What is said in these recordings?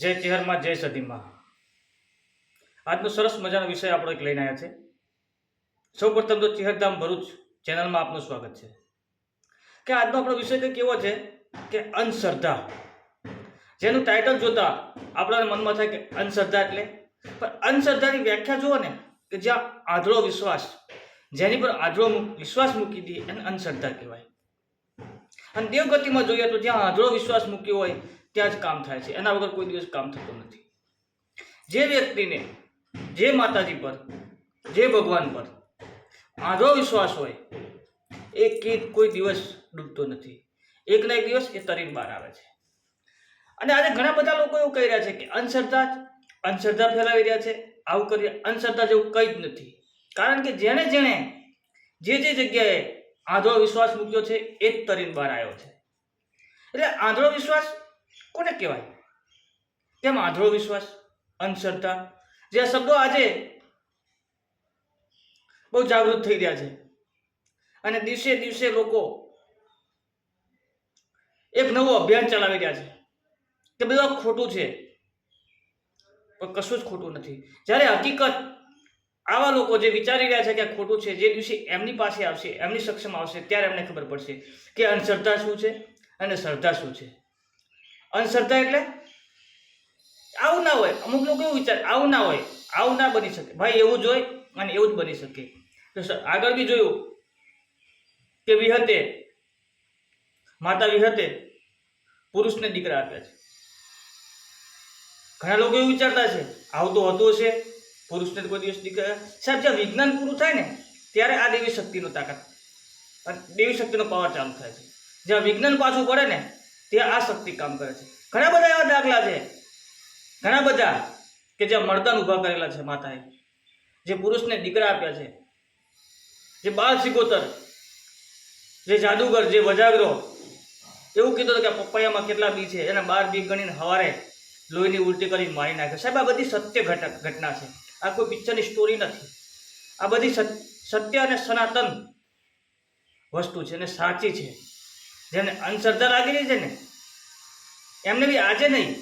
જય ચેહરમાં જય સદીમાં. આજનો સરસ મજાનો વિષય આપણે એક લઈને આવ્યા છે. સૌ પ્રથમ તો ચેહરધામ ભરૂચ ચેનલમાં આપનું સ્વાગત છે. કે આજનો આપણો વિષય કંઈક એવો છે કે અંધશ્રદ્ધા. જેનું ટાઇટલ જોતા આપણા મનમાં થાય કે અંધશ્રદ્ધા એટલે. પણ અંધશ્રદ્ધાની વ્યાખ્યા જુઓ ને, કે જ્યાં આંધળો વિશ્વાસ, જેની પર આંધળો વિશ્વાસ મૂકી દે એને અંધશ્રદ્ધા કહેવાય. અને દેવગતિમાં જોઈએ તો જ્યાં આંધળો વિશ્વાસ મૂક્યો હોય ત્યાં જ કામ થાય છે. એના વગર કોઈ દિવસ કામ થતું નથી. જે વ્યક્તિને, જે માતાજી પર, જે ભગવાન પર આંધો વિશ્વાસ હોય, એ કીટ કોઈ દિવસ ડૂબતો નથી. એક ના એક દિવસ એ તરીન બહાર આવે છે. અને આજે ઘણા બધા લોકો એવું કહી રહ્યા છે કે અંધશ્રદ્ધા અંધશ્રદ્ધા ફેલાવી રહ્યા છે. આવું કરી અંધશ્રદ્ધા જેવું કંઈ જ નથી. કારણ કે જેણે જેણે જે જે જગ્યાએ આંધળો વિશ્વાસ મૂક્યો છે, એ જ તરીન બહાર આવ્યો છે. એટલે આંધળો વિશ્વાસ કોને કહેવાય? તેમ આંધળો વિશ્વાસ? અંધશ્રદ્ધા? જે આ શબ્દો આજે બહુ જાગૃત થઈ રહ્યા છે. અને દિવસે દિવસે લોકો એક નવું અભિયાન ચલાવી રહ્યા છે. કે બધું ખોટું છે. પણ કશું જ ખોટું નથી. જ્યારે હકીકત આવા લોકો જે વિચારી રહ્યા છે કે આ ખોટું છે, જે દિવસે એમની પાસે આવશે, એમની સક્ષમ આવશે, ત્યારે એમને ખબર પડશે કે અંધશ્રદ્ધા શું છે અને શ્રદ્ધા શું છે. અંધશ્રદ્ધા એટલે આવું ના હોય. અમુક લોકો એવું વિચાર, આવું ના હોય. આવું ના બની શકે. ભાઈ, એવું જ હોય અને એવું જ બની શકે. તો આગળ બી જોયું કે વિહતે, માતા વિહતે પુરુષને દીકરા આપ્યા છે. ઘણા લોકો એવું વિચારતા છે આવું તો હતું હશે પુરુષને કોઈ દિવસ દીકરા સાહેબ, જ્યાં વિજ્ઞાન પૂરું થાય ને, ત્યારે આ દેવી શક્તિનો તાકાત. દેવી શક્તિનો પાવર ચાલુ થાય છે. જ્યાં વિજ્ઞાન પાછું પડે ને ત્યાં આ શક્તિ કામ કરે છે. ઘણા બધા એવા દાખલા છે. ઘણા બધા કે જે મર્દન ઊભા કરેલા છે માતાએ. જે પુરુષને દીકરા આપ્યા છે. જે બાળ સિકોતર જે જાદુગર, જે વજાગરો, એવું કીધું કે પપૈયામાં કેટલા બી છે, એના બાર બી ગણીને હવારે લોહીની ઉલટી કરી મારી નાખે. સાહેબ, આ બધી સત્ય ઘટક, ઘટના છે. આ કોઈ પિક્ચરની સ્ટોરી નથી. આ બધી સત્ય અને સનાતન વસ્તુ છે અને સાચી છે. જેને અંધશ્રદ્ધા લાગી રહી છે ને, એમને બી આજે નહીં,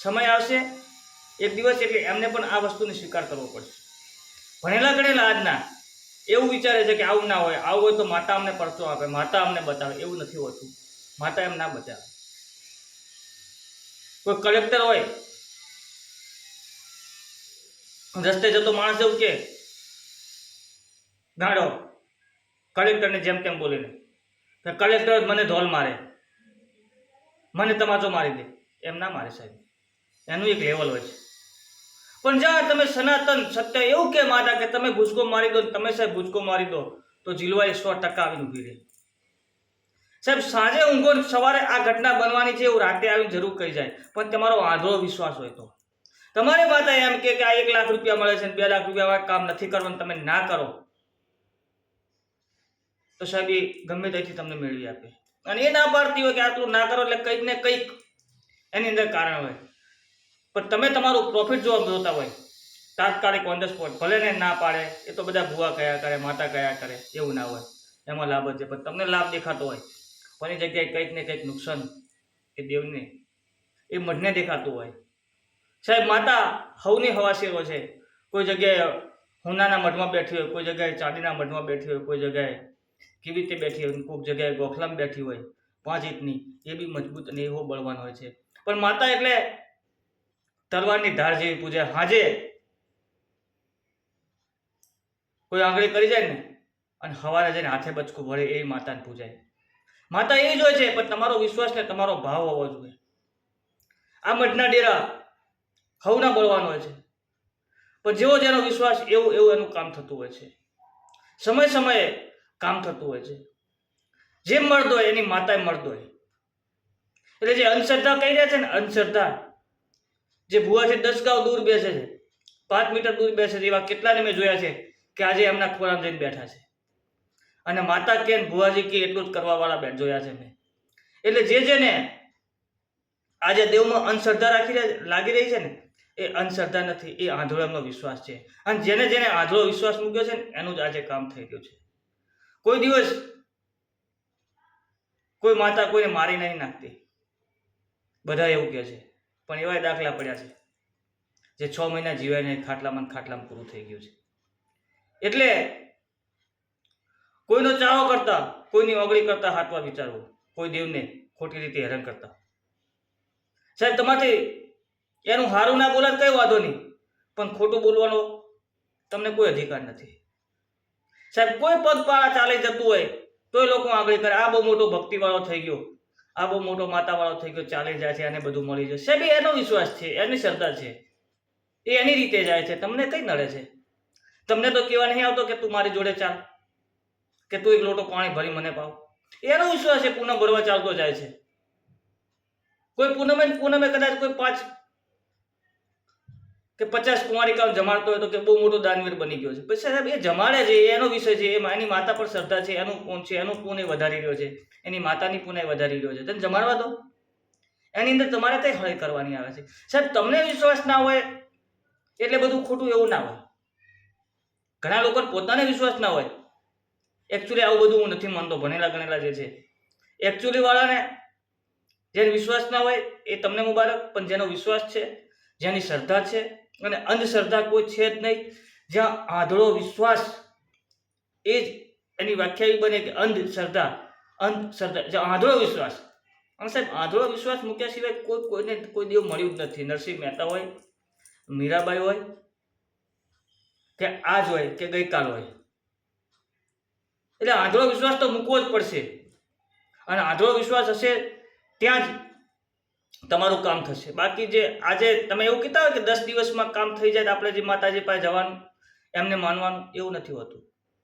સમય આવશે, એક દિવસ એટલે એમને પણ આ વસ્તુને સ્વીકાર કરવો પડશે. ભણેલા ગણેલા આજના, એવું વિચારે છે કે આવું ના હોય, આવું હોય તો માતા અમને પરચો આપે, માતા અમને બતાવે, એવું નથી હોતું. માતા એમ ના બતાવે કોઈ કલેક્ટર હોય, રસ્તે જતો માણસ એવું કે ગાડો કલેક્ટરને જેમ તેમ બોલીને. કલેક્ટર મને ધોલ મારે. મને તમાચો મારી દે. એમ ના મારે સાહેબ. એનું એક લેવલ હોય છે. પણ જ્યાં તમે સનાતન સત્ય એવું કે માતા કે તમે ભૂસકો મારી દો તમે સાહેબ ભૂસકો મારી દો, તો જીલવાઈ સો ટકા આવીને ઊભી રહે. સાહેબ, સાંજે ઊંઘો સવારે આ ઘટના બનવાની છે એવું રાતે આવીને જરૂર કહી જાય. પણ તમારો આંધળો વિશ્વાસ હોય તો. તમારી માતા એમ કે આ એક લાખ રૂપિયા મળે છે બે લાખ રૂપિયા કામ નથી કરવાનું, તમે ના કરો. તો સાહેબ એ ગમે ત્યાંથી તમને મેળવી આપે. અને એ ના પાડતી હોય કે આટલું ના કરો એટલે કંઈક ને કંઈક એની અંદર કારણ હોય. પણ તમે તમારું પ્રોફિટ જોવા જોતા હોય, તાત્કાલિક ઓન ધ સ્પોટ ભલે ને ના પાડે, એ તો બધા ભૂવા કયા કરે, માતા કયા કરે, એવું ના હોય. એમાં લાભ જ છે. પણ તમને લાભ દેખાતો હોય પણ એ જગ્યાએ કંઈક ને કંઈક નુકસાન એ દેવને, એ મઢને દેખાતું હોય. સાહેબ, માતા હવની હવાશેરો છે. કોઈ જગ્યાએ હુનાના મઢમાં બેઠી હોય, કોઈ જગ્યાએ ચાંદીના મઢમાં બેઠી હોય, કોઈ જગ્યાએ કેવી રીતે બેઠી હોય કોઈક જગ્યાએ ગોખલામાં બેઠી હોય પાંચ ઇંચની એ બી મજબૂત અને એવો બળવાન હોય છે. પણ માતા એટલે તલવારની ધાર જેવી પૂજા. હાજે કોઈ આંગળી કરી જાય ને, અને હવારે જઈને હાથે બચકું ભરે એ માતાને પૂજાય. માતા એ જ હોય છે, પણ તમારો વિશ્વાસ ને તમારો ભાવ હોવો જોઈએ. આ મઢના ડેરા હવના બળવાન હોય છે. પણ જેવો જેનો વિશ્વાસ, એવું એવું એનું કામ થતું હોય છે. સમય સમયે કામ થતું હોય છે. જે મળતો હોય એની માતાએ મળતો હોય. એટલે જે અંધશ્રદ્ધા કહી રહ્યા છે ને, અંધશ્રદ્ધા, જે ભુવાથી દસ ગાંવ દૂર બેસે છે. પાંચ મીટર દૂર બેસે છે, એવા કેટલાને મેં જોયા છે કે આજે એમના ખોરામાં જઈને બેઠા છે. અને માતા કે ભુવાજી કે એટલું જ કરવાવાળા બેઠ, જોયા છે મેં એટલે જે જેને આજે દેવમાં અંધશ્રદ્ધા રાખી લાગી રહી છે ને, એ અંધશ્રદ્ધા નથી, એ આંધળો વિશ્વાસ છે. અને જેને જેને આંધળો વિશ્વાસ મૂક્યો છે ને, એનું જ આજે કામ થઈ ગયું છે. કોઈ દિવસ કોઈ માતા કોઈને મારી નહીં નાખતી. બધા એવું કહે છે. પણ એવાય દાખલા પડ્યા છે. જે છ મહિના જીવાયને ખાટલામાં ખાટલામાં પૂરું થઈ ગયું છે. એટલે કોઈનો ચાવો કરતા, કોઈની ઓગળી કરતા હાથમાં વિચારવું. કોઈ દેવને ખોટી રીતે હેરાન કરતા. સાહેબ, તમારથી એનું હારું ના બોલાત કઈ વાંધો નહીં. પણ ખોટું બોલવાનો તમને કોઈ અધિકાર નથી. સાહેબ, કોઈ પગપાળા ચાલી જતું હોય તોય લોકો આગળ કરે. આ બહુ મોટો ભક્તિવાળો થઈ ગયો. આ બહુ મોટો માતાવાળો થઈ ગયો. ચાલી જાય છે અને બધું મળી જાય સાહેબ એનો વિશ્વાસ છે, એની શ્રદ્ધા છે. એ એની રીતે જાય છે. તમને કઈ નડે છે? તમને તો કહેવા નહીં આવતો કે તું મારી જોડે ચાલ, કે તું એક લોટો પાણી ભરી મને પાવ. એનો વિશ્વાસ છે, પૂનમ ભરવા ચાલતો જાય છે. કોઈ પૂનમે પૂનમે કદાચ કોઈ પાંચ કે પચાસ કુંવારિકાઓ જમાડતો હોય તો કે બહુ મોટો દાનવીર બની ગયો છે. પછી સાહેબ એ જમાડે છે, એ એનો વિષય છે, એમાં એની માતા પર શ્રદ્ધા છે, એનું કોણ છે, એનું પૂન વધારી રહ્યો છે, એની માતાની પૂન વધારી રહ્યો છે. તેને જમાડવા દો. એની અંદર તમારે કઈ હળ કરવાની આવે છે. સાહેબ, તમને વિશ્વાસ ના હોય એટલે બધું ખોટું એવું ના હોય. ઘણા લોકો પોતાને વિશ્વાસ ના હોય. એકચ્યુઅલી આવું બધું હું નથી માનતો. ભણેલા ગણેલા જે છે. એકચ્યુઅલી વાળાને જેને વિશ્વાસ ના હોય એ તમને મુબારક, પણ જેનો વિશ્વાસ છે, જેની શ્રદ્ધા છે અને અંધશ્રદ્ધા કોઈ છે જ નહીં. જ્યાં આધળો વિશ્વાસ એ જ એની વ્યાખ્યા એવી બને કે અંધશ્રદ્ધા અંધશ્રદ્ધા, જ્યાં આંધળો વિશ્વાસ. અને સાહેબ, આંધળો વિશ્વાસ મૂક્યા સિવાય કોઈ કોઈને, કોઈ દેવ મળ્યું જ નથી. નરસિંહ મહેતા હોય, મીરાબાઈ હોય, કે આજ હોય, કે ગઈકાલ હોય. એટલે આંધળો વિશ્વાસ તો મૂકવો જ પડશે. અને આંધળો વિશ્વાસ હશે ત્યાં જ તમારું કામ થશે. બાકી જે આજે તમે એવું કહેતા હોય કે દસ દિવસમાં કામ થઈ જાય આપણે જે માતાજી પાસે જવાનું, એમને માનવાનું, એવું નથી હોતું.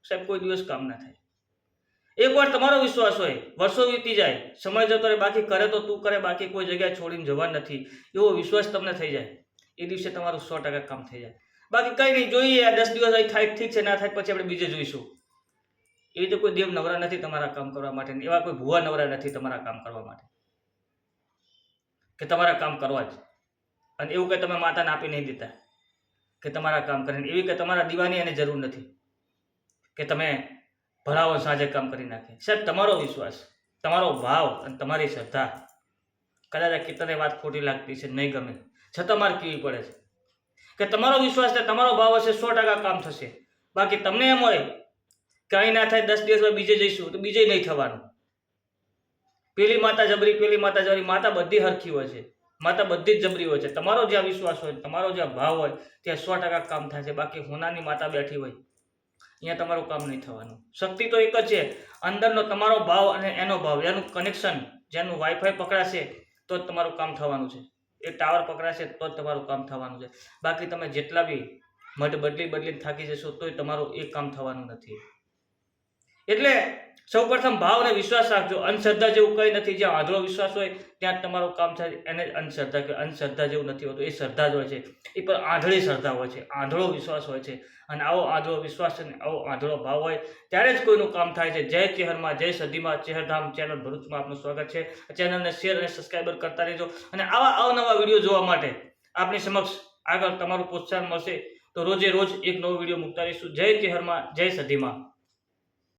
સાહેબ, કોઈ દિવસ કામ ના થાય. એકવાર તમારો વિશ્વાસ હોય, વર્ષો વીતી જાય, સમય જતો રહે, બાકી કરે તો તું કરે, બાકી કોઈ જગ્યાએ છોડીને જવા નથી. એવો વિશ્વાસ તમને થઈ જાય. એ દિવસે તમારું સો ટકા કામ થઈ જાય. બાકી કંઈ નહીં, જોઈએ, આ દસ દિવસ અહીં થાય, ઠીક છે, ના થાય, પછી આપણે બીજે જોઈશું. એવી રીતે કોઈ દેવ નવરા નથી તમારા કામ કરવા માટે એવા કોઈ ભુવા નવરા નથી તમારા કામ કરવા માટે. કે તમારા કામ કરવા જ. અને એવું કે તમે માતાને આપી નહીં દેતા કે તમારા કામ કરીને. એવી કે તમારા દીવાની એને જરૂર નથી. કે તમે ભરાવો સાંજે કામ કરી નાખે. સાહેબ, તમારો વિશ્વાસ, તમારો ભાવ અને તમારી શ્રદ્ધા કદાચ આ કીર્તને વાત ખોટી લાગતી છે, નહીં ગમે. છતાં મારે કેવી પડે છે? કે તમારો વિશ્વાસ છે તમારો ભાવ હશે, સો ટકા કામ થશે. બાકી તમને એમ હોય કે ના થાય, દસ દિવસમાં બીજે જઈશું, તો બીજે નહીં થવાનું. પેલી માતા જબરી, પેલી માતા જબરી, માતા બધી હરખી હોય છે. માતા બધી જ જબરી હોય છે. તમારો જ્યાં વિશ્વાસ હોય, તમારો જ્યાં ભાવ હોય, ત્યાં સો ટકા કામ થાય છે. બાકી હોનાની માતા બેઠી હોય, અહીંયા તમારું કામ નહીં થવાનું. શક્તિ તો એક જ છે. અંદરનો તમારો ભાવ અને એનો ભાવ, એનું કનેક્શન જેનું વાઈફાઈ પકડાશે, તો જ તમારું કામ થવાનું છે. એ ટાવર પકડાશે, તો જ તમારું કામ થવાનું છે. બાકી તમે જેટલા બી મઢ બદલી બદલીને થાકી જશો, તોય તમારું એ કામ થવાનું નથી. એટલે સૌપ્રથમ ભાવ અને વિશ્વાસ રાખજો. અંધશ્રદ્ધા જેવું કંઈ નથી. જ્યાં આંધળો વિશ્વાસ હોય, ત્યાં તમારું કામ થાય. એને જ અંધશ્રદ્ધા કે અંધશ્રદ્ધા જેવું નથી હોતું. એ શ્રદ્ધા જ હોય છે. એ પણ આંધળી શ્રદ્ધા હોય છે. આંધળો વિશ્વાસ હોય છે. અને આવો આંધળો વિશ્વાસ અને આવો આંધળો ભાવ હોય, ત્યારે જ કોઈનું કામ થાય છે. જય ચેહરમાં જય સદીમાં, ચેહરધામ, ચેનલ ભરૂચમાં આપનું સ્વાગત છે. ચેનલને શેર અને સબસ્ક્રાઈબર કરતા રહેજો. અને આવા અવનવા વીડિયો જોવા માટે આપની સમક્ષ આગળ તમારું પ્રોત્સાહન મળશે. તો રોજે રોજ એક નવો વીડિયો મૂકતા રહીશું. જય ચેહરમાં જય સદીમાં.